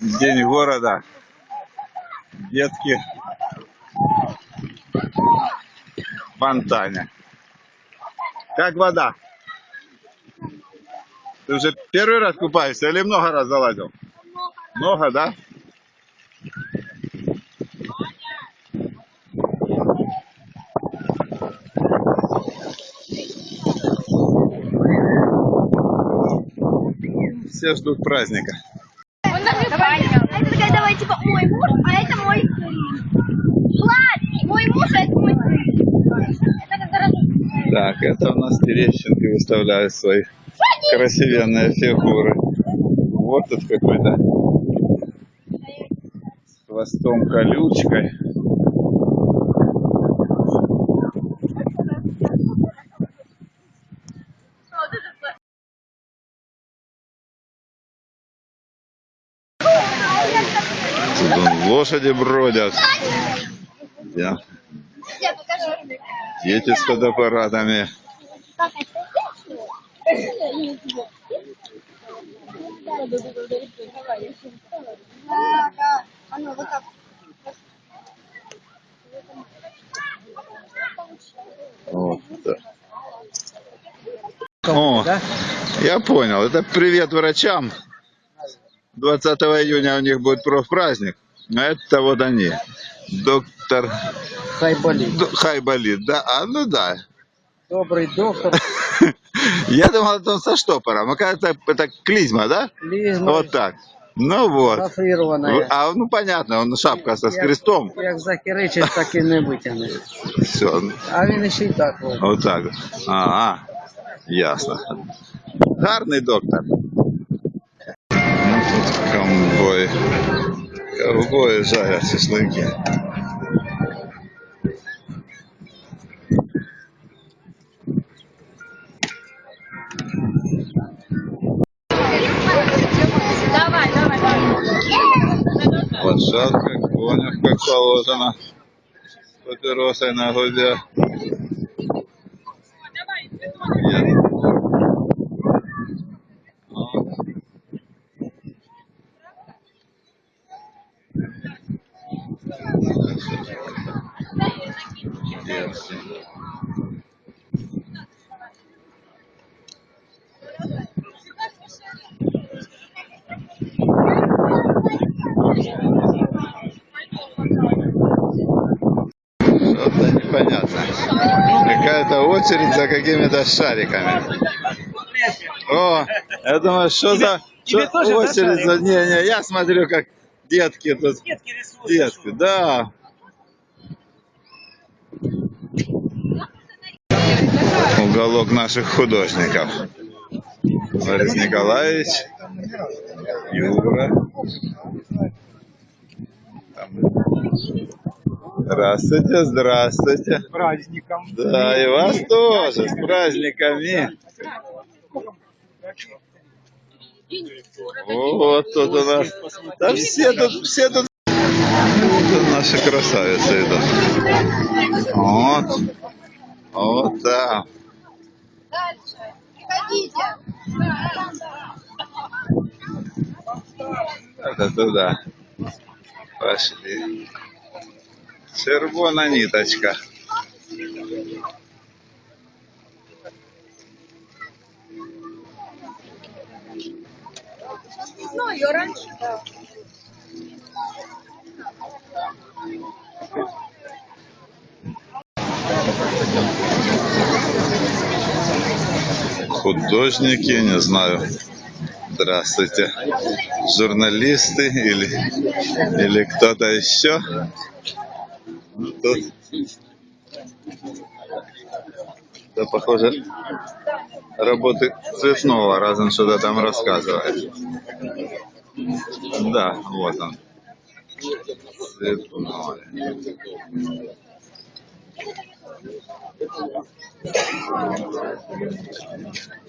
День города. Детки фонтане. Как вода? Ты уже первый раз купаешься или много раз залазил? Много, да? Все ждут праздника. Он Давай. А это такая, давай, типа, мой муж, а это мой сын. Влад, мой муж, а это мой сын. Так, это у нас Терещенко выставляет свои красивенные фигуры. Вот тут какой-то с хвостом колючкой. Лошади бродят. Я-. Дети с фотоаппаратами. Да, да. О, я понял. Это привет врачам. 20 июня у них будет профпраздник. А это вот они. Доктор Хай болит. Д- Хайболит, да? А, ну да. Добрый доктор. Я думал, это он со штопором. Оказывается, это клизма, да? Клизма Вот так. Ну вот. А, ну понятно, он шапка со с крестом. Як захеричить, так і не витягнеш. Все, А він ще й так робить. вот так. Ага, ясно. Гарний доктор. Ну, тут ковбой. Давай, давай, давай. Лошадка, конях, как положено. Папиросой на губе. Нет. Вот. Интересно. Что-то непонятно. Какая-то очередь за какими-то шариками. О, я думаю, что за Тебе что очередь за... Не, не, я смотрю, как детки тут. Детки рисуют. Детки, да. Уголок наших художников. Борис Николаевич, Юра. Там. Здравствуйте, здравствуйте. Праздником. Да, и вас тоже, с праздниками. Вот тут у нас. Да все тут, все тут. Тут наши красавицы идут. Вот. Вот да. Дальше. Приходите. Это туда. Пошли. Червона ниточка. Ну, ее раньше. Художники, не знаю. Здравствуйте. Журналисты или, или кто-то еще. Тут. Да, похоже, работы цветного, раз он что-то там рассказывает. Да, вот он. Цветной.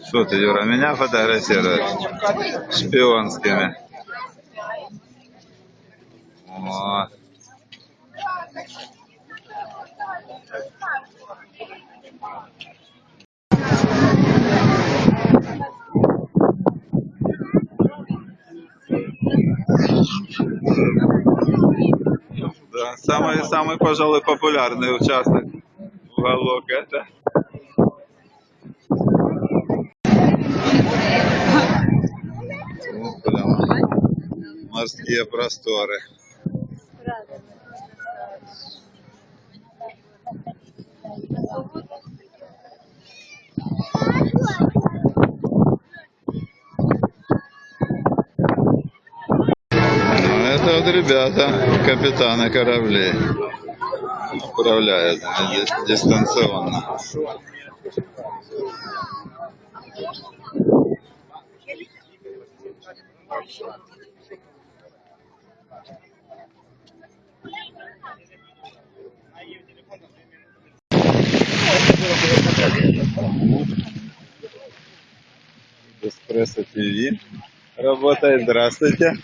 Что ты, Юра, меня фотографируешь? Шпионскими. Вот. Да, самый, самый, пожалуй, популярный участок уголок это. Ну, прям морские просторы. Ну, Это вот ребята, капитаны кораблей. Управляют ди- дистанционно. Эспрессо ТВ работает. Здравствуйте.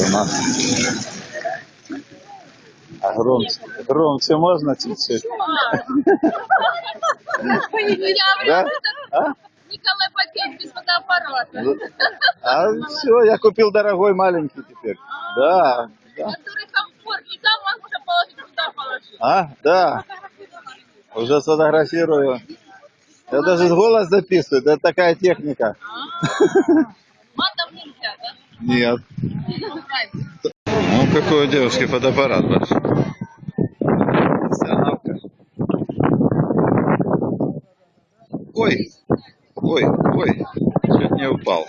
У нас. А громче, громче можно чуть-чуть? Да? А? Николай Попец без фотоаппарата. А все, я купил дорогой маленький теперь. Да, да. Который комфорт. И там можно положить, туда положить. А, да. Уже сфотографирую. Я даже голос записываю, это такая техника. Матом нельзя, да? Нет. Ну, какой у девушки фотоаппарат большой. Профессионалка. Ой, ой, ой, чуть не упал.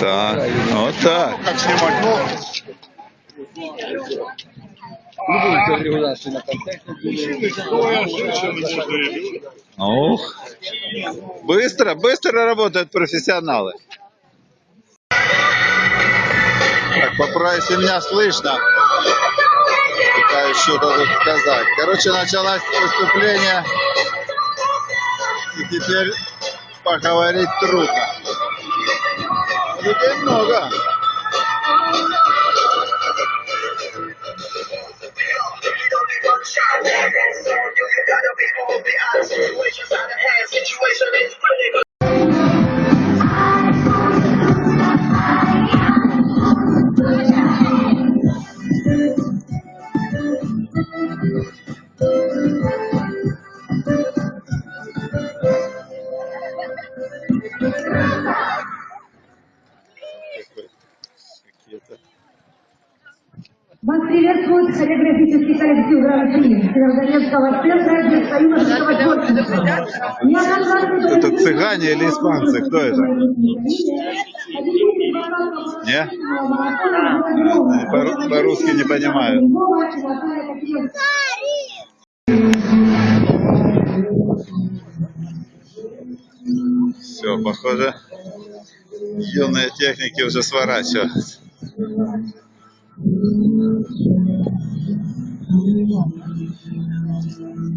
Так, вот так. Любую регуляцию на контексте. Ух. Быстро, быстро работают профессионалы. Так, поправь, меня слышно. Пытаюсь что-то тут сказать. Короче, началось выступление. И теперь поговорить трудно. Людей много. Situations out of hand, situation is critical. Центра для юношеского творчества. Это цыгане или испанцы? Кто это? Не? По- По-русски не понимаю. Все, похоже, юные техники уже сворачивают.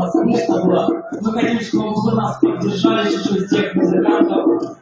нас скучно было. Мы хотим, чтобы вы нас поддержали чуть-чуть, тех музыкантов.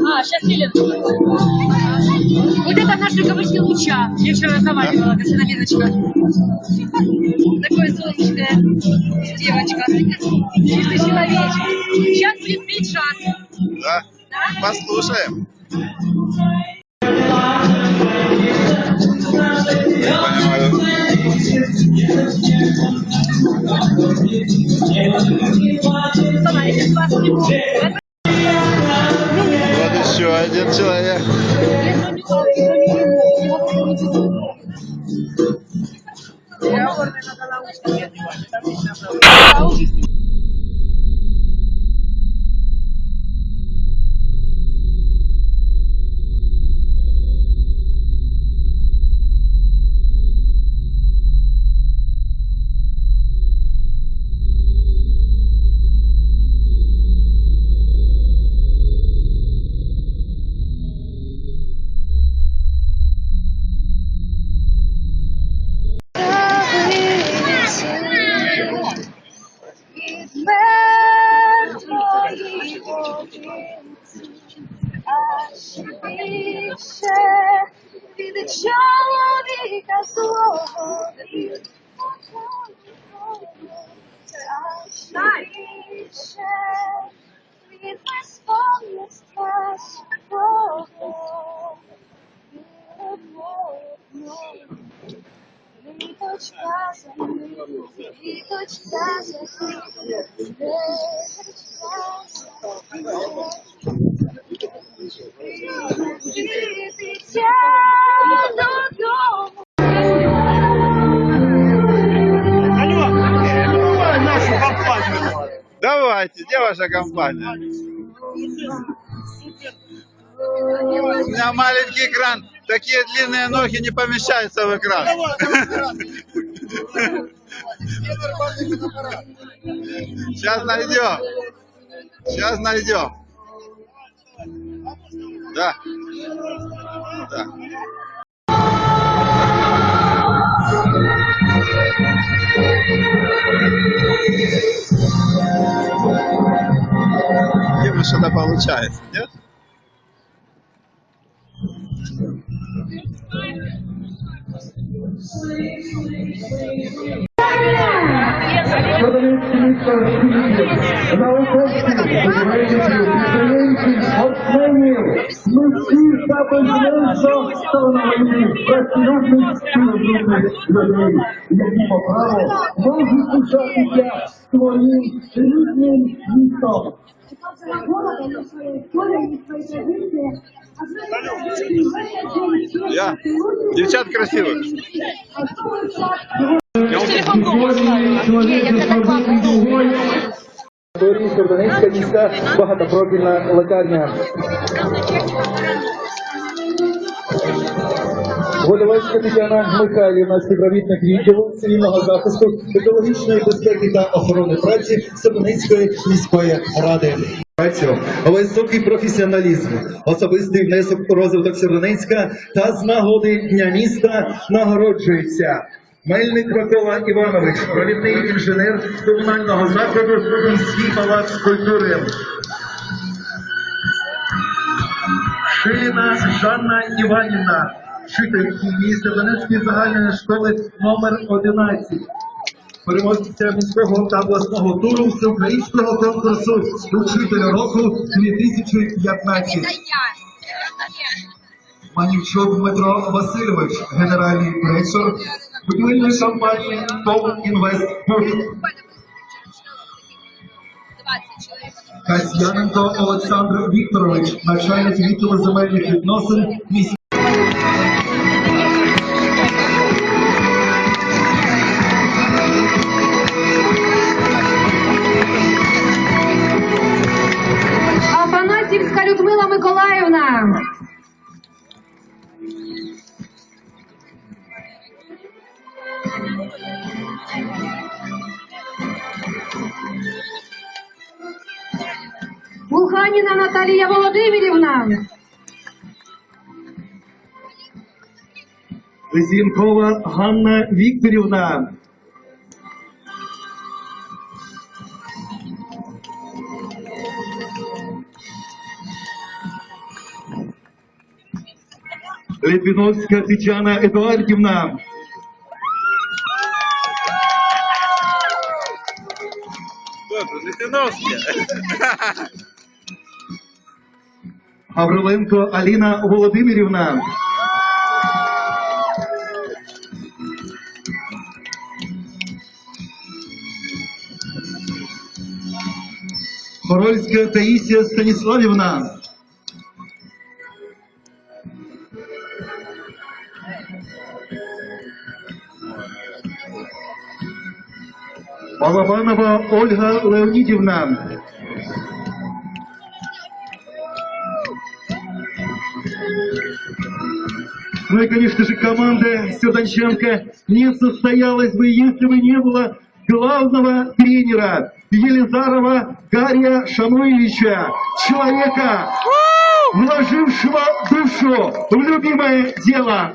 А, сейчас Елена. Вот это наш руководитель луча. Я вчера разговаривала, Костяна Леночка. Такое солнечная девочка. Чистый человечек. Сейчас будет пить шаг. Да? Послушаем. Вот еще один человек. Від чоловіка свого аж більше від безпомніцтва свого. Ниточка за ниточкою, ниточка за ниточкою, ниточка за ниточкою. Давайте, где ваша компания? У меня маленький экран. Такие длинные ноги не помещаются в экран. Сейчас найдем. Сейчас найдем. Да. Да. Видимо, что-то получается, нет? Продавецький місто Ми всі безмежно встановлені працювати співробітних людей, які по праву можуть пишатися своїм рідним містом. Я. Девчат красивых. Території Сєвєродонецька міська багатопрофільна лікарня. Водолецька Тетяна Михайлівна, співробітник відділу цивільного захисту, екологічної безпеки та охорони праці Сєвєродонецької міської ради. Високий професіоналізм, особистий внесок у розвиток Сєвєродонецька та з нагоди Дня міста нагороджується Мельник Микола Іванович, провідний інженер комунального закладу міський палац культури. Шиліна Жанна Іванівна, вчительки міста Донецької загальної школи номер 11. Переможця міського та обласного туру всеукраїнського конкурсу Учитель року 2015. Манівчук Дмитро Васильович, генеральний директор будівельної компанії ТОВ Інвест Касьяненко Олександр Вікторович, начальник відділу земельних відносин міського Булганіна Наталія Володимирівна. Лисенкова Ганна Вікторівна. Литвиновська Тетяна Едуардівна. Кто это? Литвиновский. Авриленко Аліна Володимирівна. Хорольська Таїсія Станіславівна. Балабанова Ольга Леонідівна. Ну и, конечно же, команда Сёданченко не состоялась бы, если бы не было главного тренера Елизарова Гария Шамуевича, человека, вложившего душу в любимое дело.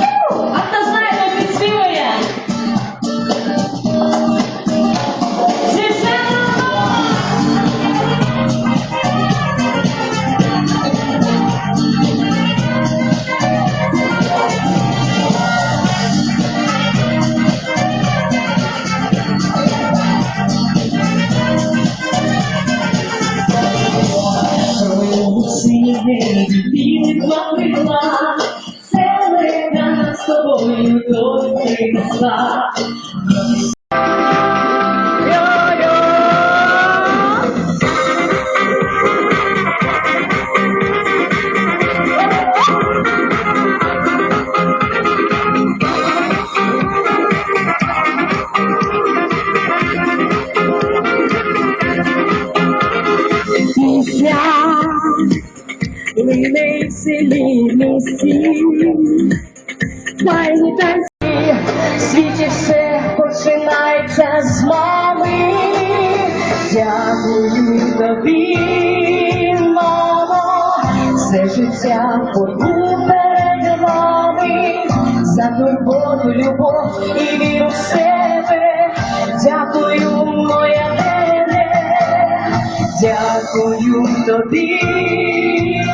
Дякую тобі,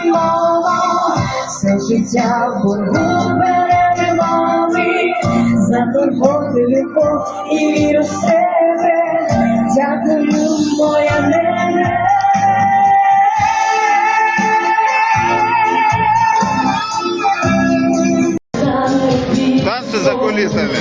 мамо, все життя боргу перед вами, за турботу, любов і віру в себе. Дякую, моя. Танцы за кулисами.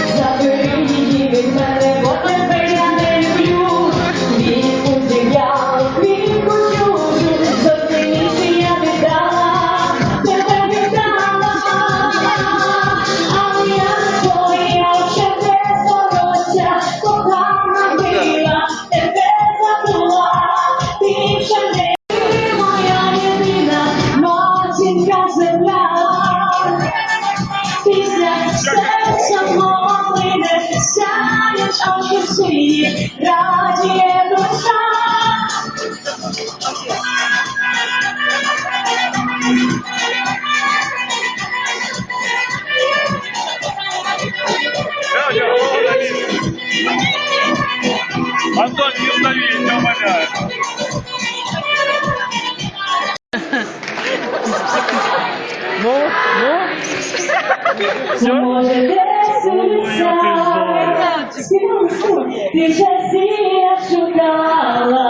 Все? Ти щастя шукала,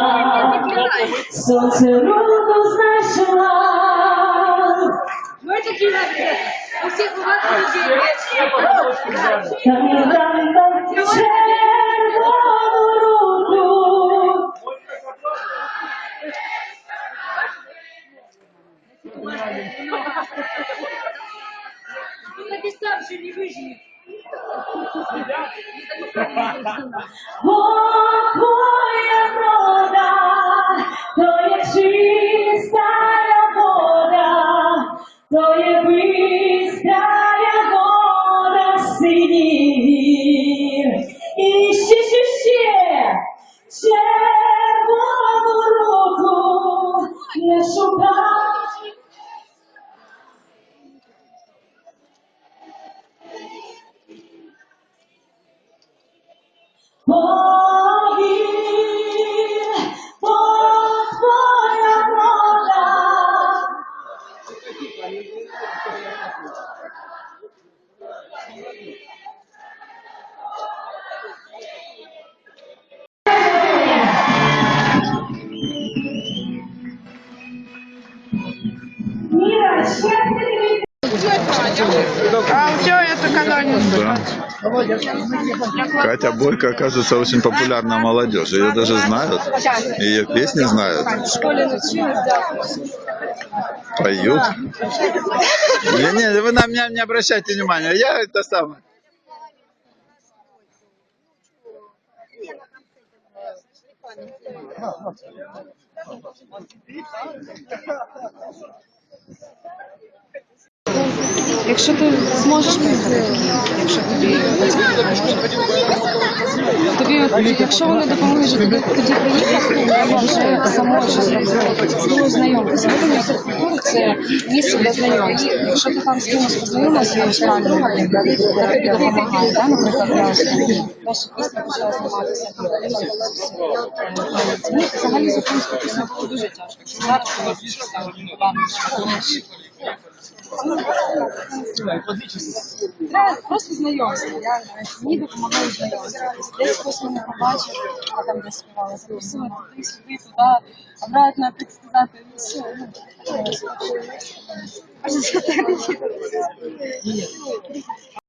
солнце руку знайшла. Мы такие кино. У всех у вас So if we Катя Бойко, оказывается, очень популярна молодежь. Ее даже знают. Ее песни знают. Поют. Не, не, вы на меня не обращайте внимания. Я это самое. Якщо ти зможеш Київ, якщо тобі тобі, якщо вони допоможуть тобі тоді приїхати, треба вже самою щось робити. З кимось знайомитися. Культури це місце для знайомств. Якщо ти там з кимось познайомився, Австралії, наприклад, це тобі допомагає. Да? Наприклад, я ось перша пісня почала зніматися. Мені взагалі з українською піснею було дуже тяжко. Зараз коли там Треба просто знайомство. Я мені допомагаю знайомство. Десь хтось мене побачив, а там десь співала, запросила туди, сюди, туди, обратно, так сказати, все. Ну, Аж.